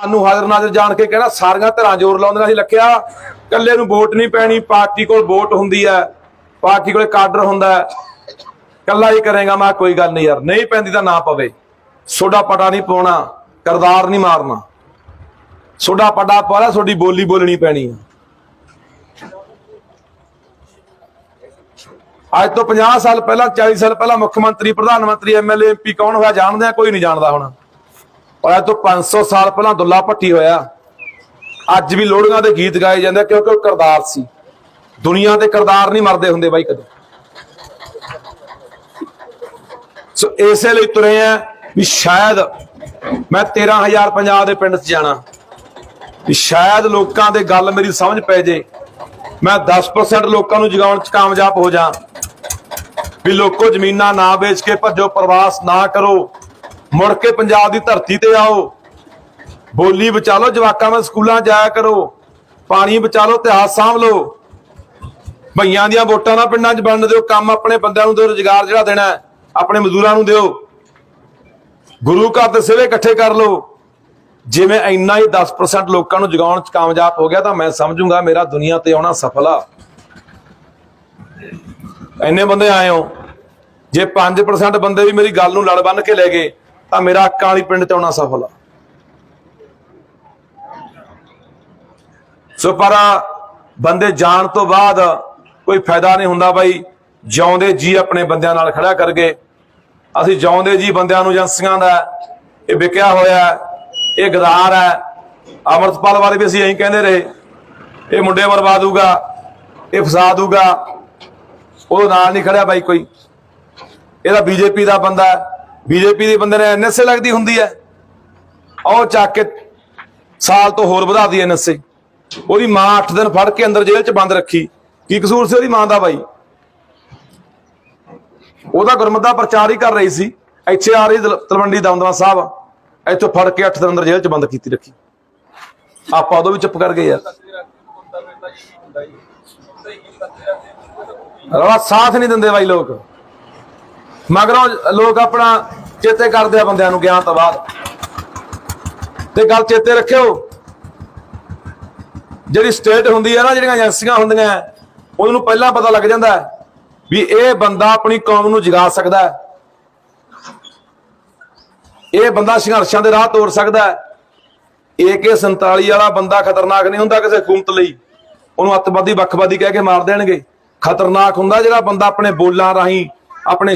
ਸਾਨੂੰ ਹਾਜ਼ਰ ਨਾਜ਼ਰ ਜਾਣ ਕੇ ਕਹਿਣਾ, ਸਾਰੀਆਂ ਧਿਰਾਂ ਜ਼ੋਰ ਲਾਉਂਦੀਆਂ ਸੀ ਲੱਖਿਆ ਕੱਲੇ ਨੂੰ ਵੋਟ ਨਹੀਂ ਪੈਣੀ, ਪਾਰਟੀ ਕੋਲ ਵੋਟ ਹੁੰਦੀ ਹੈ, ਪਾਰਟੀ ਕੋਲੇ ਕਾਡਰ ਹੁੰਦਾ ਹੈ। ਕੱਲਾ ਹੀ ਕਰੇਗਾ, ਮੈਂ ਕੋਈ ਗੱਲ ਨਹੀਂ ਯਾਰ, ਨਹੀਂ ਪੈਂਦੀ ਤਾਂ ਨਾ ਪਵੇ। ਸੋਡਾ ਪਟਾ ਨਹੀਂ ਪਾਉਣਾ, ਕਰਦਾਰ ਨਹੀਂ ਮਾਰਨਾ। ਸੋਡਾ ਪਟਾ ਪਾਲਾ ਤੁਹਾਡੀ ਬੋਲੀ ਬੋਲਣੀ ਪੈਣੀ ਆ ਅੱਜ ਤੋਂ 50 ਸਾਲ ਪਹਿਲਾਂ 40 ਸਾਲ ਪਹਿਲਾਂ ਮੁੱਖ ਮੰਤਰੀ, ਪ੍ਰਧਾਨ ਮੰਤਰੀ ਐਮਐਲਏ ਐਮਪੀ ਕੌਣ ਹੋਇਆ, ਜਾਣਦੇ ਆ? ਕੋਈ ਨਹੀਂ ਜਾਣਦਾ ਹੁਣ। ਔਰ ਅੱਜ ਤੋਂ 500 ਸਾਲ ਪਹਿਲਾਂ ਦੁੱਲਾ ਭੱਟੀ ਹੋਇਆ, ਅੱਜ ਵੀ ਲੋੜੀਆਂ ਦੇ ਗੀਤ ਗਾਏ ਜਾਂਦੇ ਕਿਉਂਕਿ ਉਹ ਕਰਦਾਰ ਸੀ। ਦੁਨੀਆ ਤੇ ਕਰਦਾਰ ਨਹੀਂ ਮਰਦੇ ਹੁੰਦੇ ਬਾਈ ਕਦੇ। ਸੋ ਇਸੇ ਲਈ ਤੁਰੇ ਆ ਵੀ ਸ਼ਾਇਦ ਮੈਂ 13000 ਪੰਜਾਬ ਦੇ ਪਿੰਡ 'ਚ ਜਾਣਾ, ਵੀ ਸ਼ਾਇਦ ਲੋਕਾਂ ਦੇ ਗੱਲ ਮੇਰੀ ਸਮਝ ਪੈ ਜੇ, ਮੈਂ 10% ਲੋਕਾਂ ਨੂੰ ਜਗਾਉਣ 'ਚ ਕਾਮਯਾਬ ਹੋ ਜਾ, ਵੀ ਲੋਕੋ ਜ਼ਮੀਨਾਂ ਨਾ ਵੇਚ ਕੇ ਭੱਜੋ, ਪ੍ਰਵਾਸ ਨਾ ਕਰੋ ਮੁੜ ਕੇ ਪੰਜਾਬ ਦੀ ਧਰਤੀ ਤੇ ਆਓ। ਬੋਲੀ ਬਚਾ ਲਓ, ਜਵਾਕਾਂ ਵਿੱਚ ਸਕੂਲਾਂ ਜਾਇਆ ਕਰੋ। ਪਾਣੀ ਬਚਾ ਲਓ, ਇਤਿਹਾਸ ਸਾਂਭ ਲਓ। ਭਈਆਂ ਦੀਆਂ ਵੋਟਾਂ ਨਾ ਪਿੰਡਾਂ 'ਚ ਵੰਡ ਦਿਓ, ਕੰਮ ਆਪਣੇ ਬੰਦਿਆਂ ਨੂੰ ਦਿਓ, ਰੁਜ਼ਗਾਰ ਜਿਹੜਾ ਦੇਣਾ ਆਪਣੇ ਮਜ਼ਦੂਰਾਂ ਨੂੰ ਦਿਓ। ਗੁਰੂ ਘਰ ਦੇ ਸਿਵੇ ਇਕੱਠੇ ਕਰ ਲਓ। ਜਿਵੇਂ ਇੰਨਾ ਹੀ 10% ਲੋਕਾਂ ਨੂੰ ਜਗਾਉਣ 'ਚ ਕਾਮਯਾਬ ਹੋ ਗਿਆ ਤਾਂ ਮੈਂ ਸਮਝੂੰਗਾ ਮੇਰਾ ਦੁਨੀਆ ਤੇ ਆਉਣਾ ਸਫਲ ਆ। ਇੰਨੇ ਬੰਦੇ ਆਏ ਹੋ। ਜੇ 5% ਬੰਦੇ ਵੀ ਮੇਰੀ ਗੱਲ ਨੂੰ ਲੜ ਬੰਨ ਕੇ ਲੈ ਗਏ ਤਾਂ ਮੇਰਾ ਅੱਕਾਂ ਵਾਲੀ ਪਿੰਡ ਤੇ ਆਉਣਾ ਸਫਲ ਆ। ਸੋ ਪਰ ਬੰਦੇ ਜਾਣ ਤੋਂ ਬਾਅਦ ਕੋਈ ਫਾਇਦਾ ਨਹੀਂ ਹੁੰਦਾ ਬਾਈ। ਜਿਉਂਦੇ ਜੀ ਆਪਣੇ ਬੰਦਿਆਂ ਨਾਲ ਖੜਾ ਕਰਗੇ ਅਸੀਂ ਜਿਉਂਦੇ ਜੀ ਬੰਦਿਆਂ ਨੂੰ ਏਜੰਸੀਆਂ ਦਾ। ਇਹ ਵਿਕਿਆ ਹੋਇਆ ਇਹ ਗਦਾਰ ਹੈ। ਅਮਰਤਪਾਲ ਬਾਰੇ ਵੀ ਅਸੀਂ ਐਂ ਕਹਿੰਦੇ ਰਹੇ। ਇਹ ਮੁੰਡੇ ਬਰਬਾਦ ਦੂਗਾ। ਇਹ ਫਸਾ ਦੂਗਾ। ਉਹ ਨਾਲ ਨਹੀਂ ਖੜਿਆ ਬਾਈ ਕੋਈ। ਇਹਦਾ ਬੀਜੇਪੀ ਦਾ ਬੰਦਾ ਬੀਜੇਪੀ ਦੇ ਬੰਦੇ ਨੇ ਐਨਐਸਏ ਲੱਗਦੀ ਹੁੰਦੀ ਹੈ। ਉਹ ਚੱਕ ਕੇ ਸਾਲ ਤੋਂ ਹੋਰ ਵਧਾ ਦੀ ਐਨਐਸਏ ਉਹਦੀ ਮਾਂ 8 ਦਿਨ ਫੜ ਕੇ ਅੰਦਰ ਜੇਲ੍ਹ 'ਚ ਬੰਦ ਰੱਖੀ। ਕੀ ਕਸੂਰ ਸੀ ਉਹਦੀ ਮਾਂ ਦਾ ਬਾਈ? ਉਹਦਾ ਗੁਰਮਤਿ ਦਾ ਪ੍ਰਚਾਰ ਹੀ ਕਰ ਰਹੀ ਸੀ। ਇੱਥੇ ਆ ਰਹੀ ਦਲ- ਤਲਵੰਡੀ ਦਮਦਮਾ ਸਾਹਿਬ। ਇੱਥੋਂ ਫੜ ਕੇ 8 ਦਿਨ ਅੰਦਰ ਜੇਲ੍ਹ 'ਚ ਬੰਦ ਕੀਤੀ ਰੱਖੀ। ਆਪਾਂ ਉਦੋਂ ਵੀ ਚੁੱਪ ਕਰ ਗਏ ਯਾਰ ਰਵਾ ਸਾਥ ਨਹੀਂ ਦਿੰਦੇ ਬਾਈ ਲੋਕ। ਮਗਰੋਂ ਲੋਕ ਆਪਣਾ ਚੇਤੇ ਕਰਦੇ ਆ ਬੰਦਿਆਂ ਨੂੰ ਗਿਆਨ ਤੋਂ ਬਾਅਦ। ਤੇ ਗੱਲ ਚੇਤੇ ਰੱਖਿਓ। ਜਿਹੜੀ ਸਟੇਟ ਹੁੰਦੀ ਹੈ ਨਾ, ਜਿਹੜੀਆਂ ਏਜੰਸੀਆਂ ਹੁੰਦੀਆਂ ਉਹਨੂੰ ਪਹਿਲਾਂ ਪਤਾ ਲੱਗ ਜਾਂਦਾ ਵੀ ਇਹ ਬੰਦਾ ਆਪਣੀ ਕੌਮ ਨੂੰ ਜਗਾ ਸਕਦਾ ਇਹ ਬੰਦਾ ਸੰਘਰਸ਼ਾਂ ਦੇ ਰਾਹ ਤੋਰ ਸਕਦਾ ਹੈ। AK47 ਵਾਲਾ ਬੰਦਾ ਖਤਰਨਾਕ ਨਹੀਂ ਹੁੰਦਾ ਕਿਸੇ ਹਕੂਮਤ ਲਈ। ਉਹਨੂੰ ਅੱਤਵਾਦੀ ਵੱਖਵਾਦੀ ਕਹਿ ਕੇ ਮਾਰ ਦੇਣਗੇ। ਖਤਰਨਾਕ ਹੁੰਦਾ ਜਿਹੜਾ ਬੰਦਾ ਆਪਣੇ ਬੋਲਾਂ ਰਾਹੀਂ, ਆਪਣੇ